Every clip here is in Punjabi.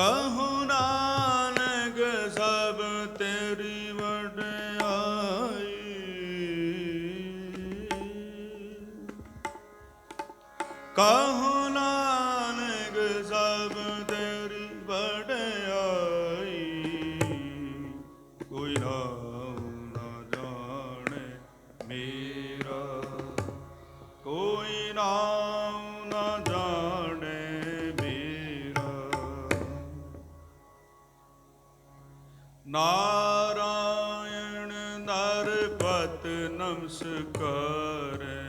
ਕਹੋ ਨਾਨਕ ਸਭ ਤੇਰੀ ਵਡਿਆਈ। ਕਹੋ ਨਾਨਕ ਸਭ ਤੇਰੀ ਵਡਿਆਈ। ਕੋਈ ਨਾਮ ਨਾ ਜਾਣੇ ਮੇਰਾ, ਕੋਈ ਨਾਮ ਨਾਰਾਇਣ ਨਰਪਤ ਨਮਸਕਾਰੈ।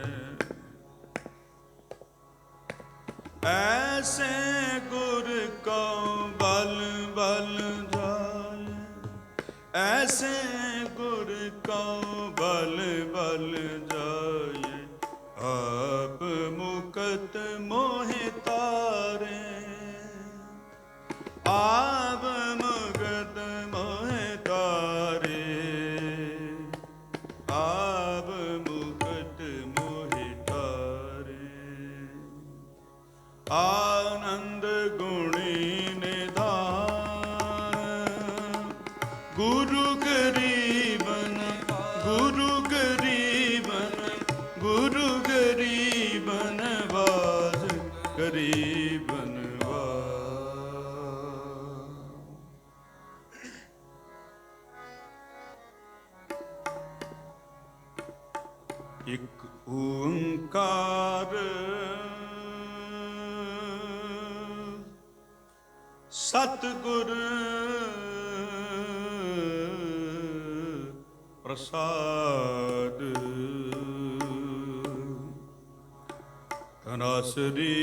ਐਸੇ ਗੁਰ ਕਉ ਬਲ ਬਲ ਜਾਏ। ਐਸੇ ਗੁਰ ਕਉ ਬਲ ਬਲ ਜਾਏ। ਆਪ ਮੁਕਤ ਮੋਹਿ ਆਨੰਦ ਗੁਣੀ ਨਿਧਾਨ। ਗੁਰੂ ਗਰੀਬਨ ਗੁਰੂ ਗਰੀਬਨ ਗੁਰੂ ਗਰੀਬਨ ਵਾਸ ਗਰੀਬਨ ਵਾਸ। ਇਕ ਓੰਕਾਰ ਸਤਿਗੁਰ ਪ੍ਰਸਾਦ। ਤਨਾਸਰੀ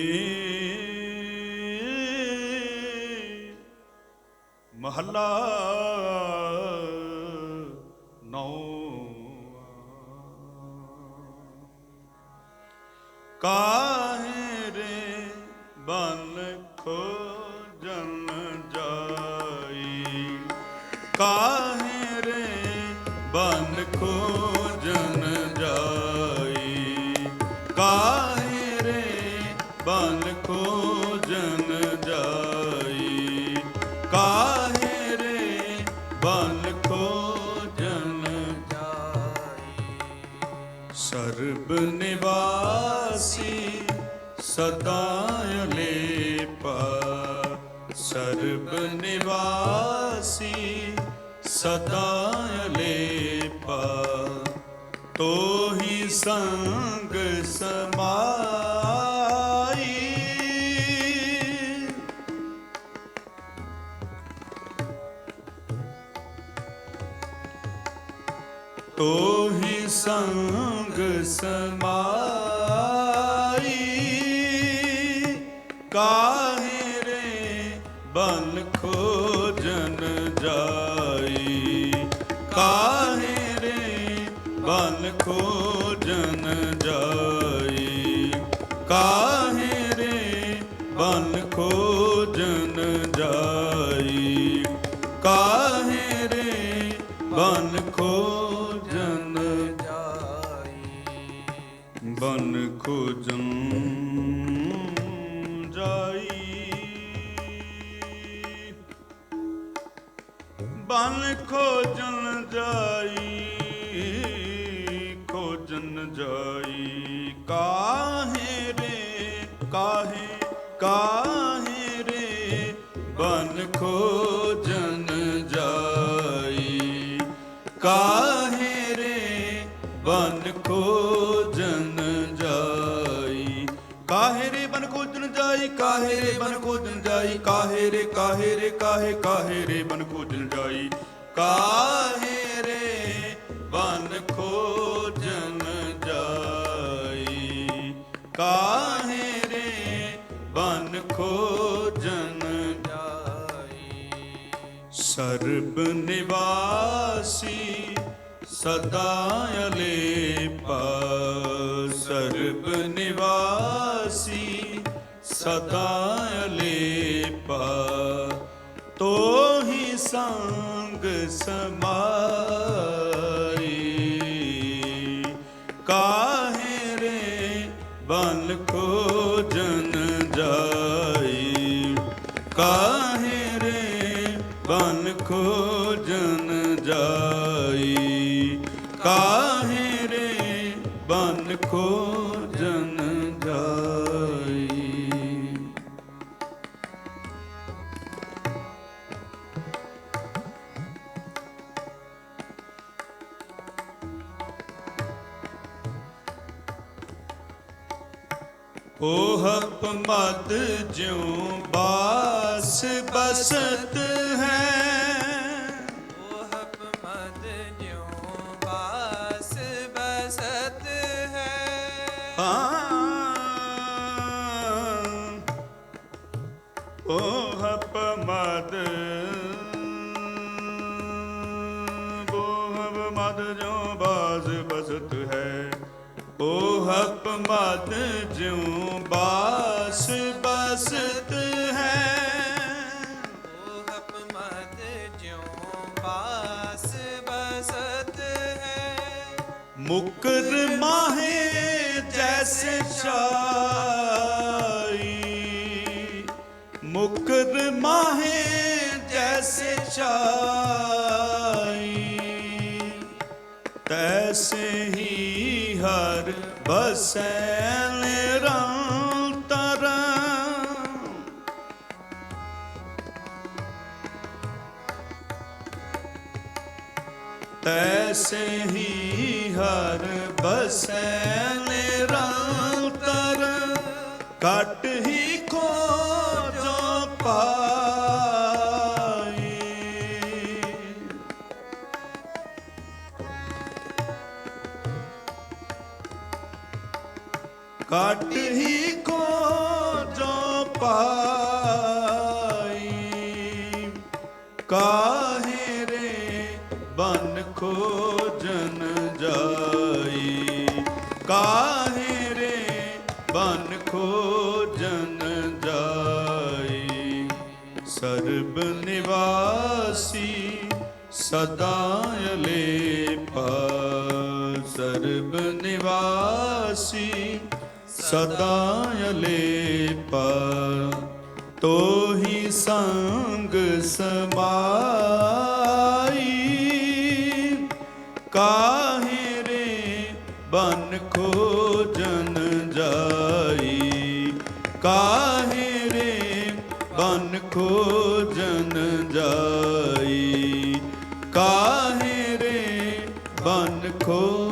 ਮਹੱਲਾ ਨੌ। ਕਾ ਬਨ ਖੋਜਨ ਜਾਈ। ਕਾਹੇ ਰੇ ਬਨ ਖੋਜਨ ਜਾਈ। ਕਾਹੇ ਰੇ ਬਨ ਖੋਜਨ ਸਰਬ ਨਿਵਾਸੀ ਸਦਾ ਅਲੇਪਾ ਸਰਬ ਨਿਵਾਸੀ ਸਦਾ ਅਲੇਪਾ ਤੋਹੀ ਸੰਗ ਸਮਾਈ। ਤੋਹੀ ਸੰਗ ਸਮਾਈ। ਕਾਹੇ ਰੇ ਬਨ ਖੋਜਨ ਖੋਜਨ ਜਾਈ ਕਾ ਜਾਈ। ਕਾਹੇ ਰੇ, ਕਾਹੇ ਕਾਹੇ ਰੇ, ਬਨ ਖੋਜਨ ਜਾਈ। ਕਾਹੇ ਰੇ, ਬਨ ਖੋਜਨ ਜਾਈ। ਕਾਹੇ ਰੇ ਬਨ ਖੋਜਨ ਜਾਈ, ਕਾਹੇ ਰੇ ਬਨ ਖੋਜਨ ਜਾਈ। ਕਾਹੇ ਰੇ ਕਾਹੇ ਰੇ, ਕਾਹੇ ਕਾਹੇ ਰੇ ਬਨ ਖੋਜਨ ਜਾਈ। ਕਾਹੇ ਰੇ ਬਨ ਕਾਹੇ ਰੇ ਬਨ ਖੋਜਨ ਜਾਈ? ਸਰਬ ਨਿਵਾਸੀ ਸਦਾ ਅਲੇਪਾ ਸਰਬ ਨਿਵਾਸੀ ਸਦਾ ਅਲੇਪਾ ਤੋਹੀ ਸੰਗ ਸਮਾਈ ਬਨ ਖੋਜਨ ਜਾਈ। ਕਾਹੇ ਰੇ ਬਨ ਖੋਜਨ ਓਹਪ ਮਦ ਜਿਉ ਬਾਸ ਬਸਤ ਹੈ। ਉਹਪ ਮਦ ਜਿਉ ਬਾਸ ਬਸਤ ਹੈ। ਓਹਪ ਮਦ ਬੋਹਬ ਮਦ ਜੋ ਬਾਸ ਬਸਤ ਹੈ। ਓਹਪ ਮਦ ਜਿਉ ਬਾਸ ਬਸਤ ਹੈ। ਉਹਪ ਮਦ ਜਿਉ ਬਾਸ ਬਸਤ ਹੈ। ਮੁਕਰ ਮਾਹੇ ਜੈਸੇ ਚਾਈ ਹਰ ਬਸੈ ਤਰ। ਤੈਸੇ ਹੀ ਹਰ ਬਸੈ ਤਰ। ਕਟ ਹੀ ਕਾਹੇ ਰੇ ਬਨ ਖੋਜਨ ਜਾਈ? ਕਾਹੇ ਰੇ ਬਨ ਖੋਜਨ ਜਾਈ? ਸਰਬ ਨਿਵਾਸੀ ਸਦਾ ਅਲੇਪਾ ਸਰਬ ਨਿਵਾਸੀ ਸਦਾ ਅਲੇਪਾ ਤੋਹੀ ਸੰਗ ਸਮਾਈ, ਕਾਹੇ ਰੇ ਬਨ ਖੋਜਨ ਜਾਈ? ਕਾਹੇ ਰੇ ਬਨ ਖੋਜਨ ਜਾਈ? ਕਾਹੇ ਰੇ ਬਨ ਖੋ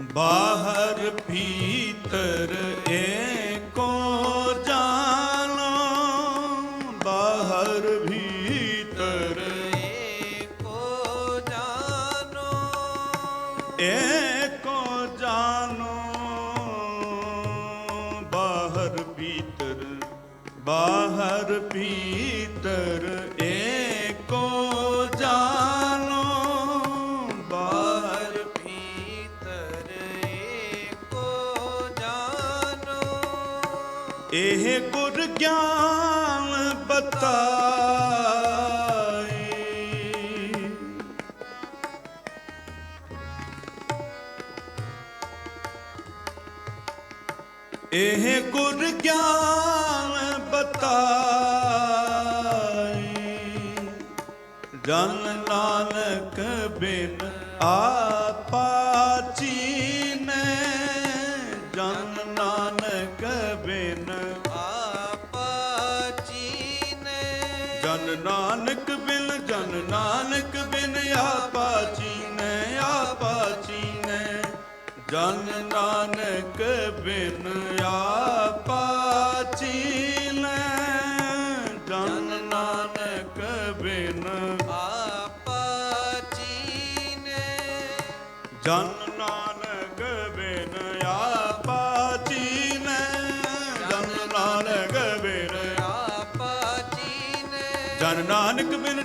ਬਾਹਰ ਭੀਤਰ ਏਕੋ ਜਾਨੋ, ਬਾਹਰ ਭੀਤਰ ਏਕੋ ਜਾਨੋ। ਏਕੋ ਜਾਨੋ, ਬਾਹਰ ਭੀਤਰ ਬਾਹਰ ਭੀਤਰ ਏਕੋ ਗੁਰ ਗਿਆਨ ਬਤਾਈ ਇਹ ਗੁਰ ਗਿਆਨ ਬਤਾਈ ਜਨ ਨਾਨਕ ਬਿਨ ਆ ਜਨ ਨਾਨਕ ਬਿਨ ਜਨ ਨਾਨਕ ਬਿਨ ਆਪਾ ਚੀਨੈ ਆਪਾ ਚੀਨੈ। ਜਨ ਨਾਨਕ ਬਿਨ ਆਪਾ ਚੀਨੈ। ਜਨ ਨਾਨਕ ਬਿਨ ਆਪਾ ਚੀਨੇ। ਜਨ ਨਾਨਕ ਬਿਨ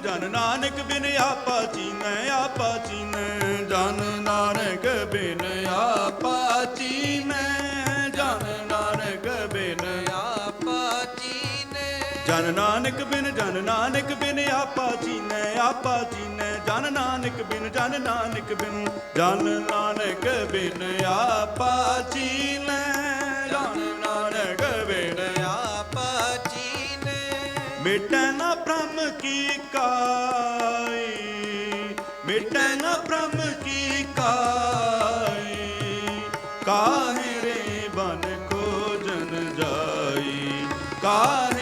ਜਨ ਨਾਨਕ ਬਿਨ ਆਪਾ ਚੀਨੈ ਆਪਾ ਚੀਨੈ। ਜਨ ਨਾਨਕ ਬਿਨ ਆਪਾ ਚੀਨੈ, ਜਨ ਨਾਨਕ ਬਿਨ ਆਪਾ ਚੀਨੇ। ਜਨ ਨਾਨਕ ਬਿਨ, ਜਨ ਨਾਨਕ ਬਿਨ ਆਪਾ ਚੀਨੈ ਆਪਾ ਚੀਨੈ। ਜਨ ਨਾਨਕ ਬਿਨ, ਜਨ ਨਾਨਕ ਬਿਨ, ਜਨ ਨਾਨਕ ਬਿਨ ਆਪਾ ਚੀਨੈ। ਮਿਟੈ ਨਾ ਬ੍ਰਹਮ ਕੀ ਕਾਈ, ਮਿਟੈ ਨਾ ਬ੍ਰਹਮ ਕੀ ਕਾਈ ਕਾਹਰੇ ਰੇ ਬਨ ਖੋਜਨ ਜਾਈ, ਕਾਹੇ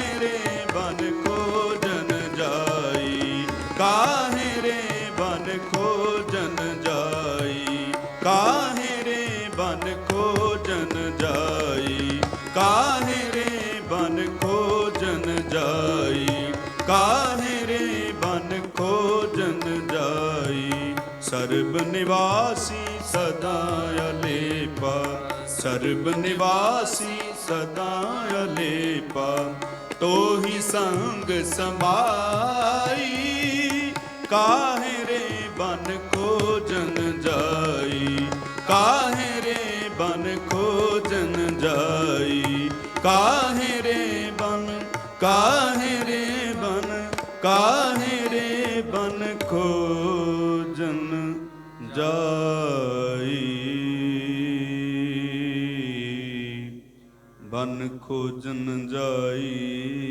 ਕਾਹੇ ਰੇ ਬਨ ਖੋਜਨ ਜਾਈ? ਸਰਬ ਨਿਵਾਸੀ ਸਦਾ ਅਲੇਪਾ, ਸਰਬ ਨਿਵਾਸੀ ਸਦਾ ਅਲੇਪਾ, ਤੋਹੀ ਸੰਗ ਸਮਾਈ ਕਾਹੇ ਰੇ ਬਨ ਖੋਜਨ ਜਾਈ? ਕਾਹੇ ਰੇ ਬਨ ਖੋਜਨ ਜਾਈ? ਕਾਹੇ ਰੇ ਬਨ ਕਾਹੇ ਕਾਹੇ ਰੇ ਬਨ ਖੋਜਨ ਜਾਈ? ਬਨ ਖੋਜਨ ਜਾਈ?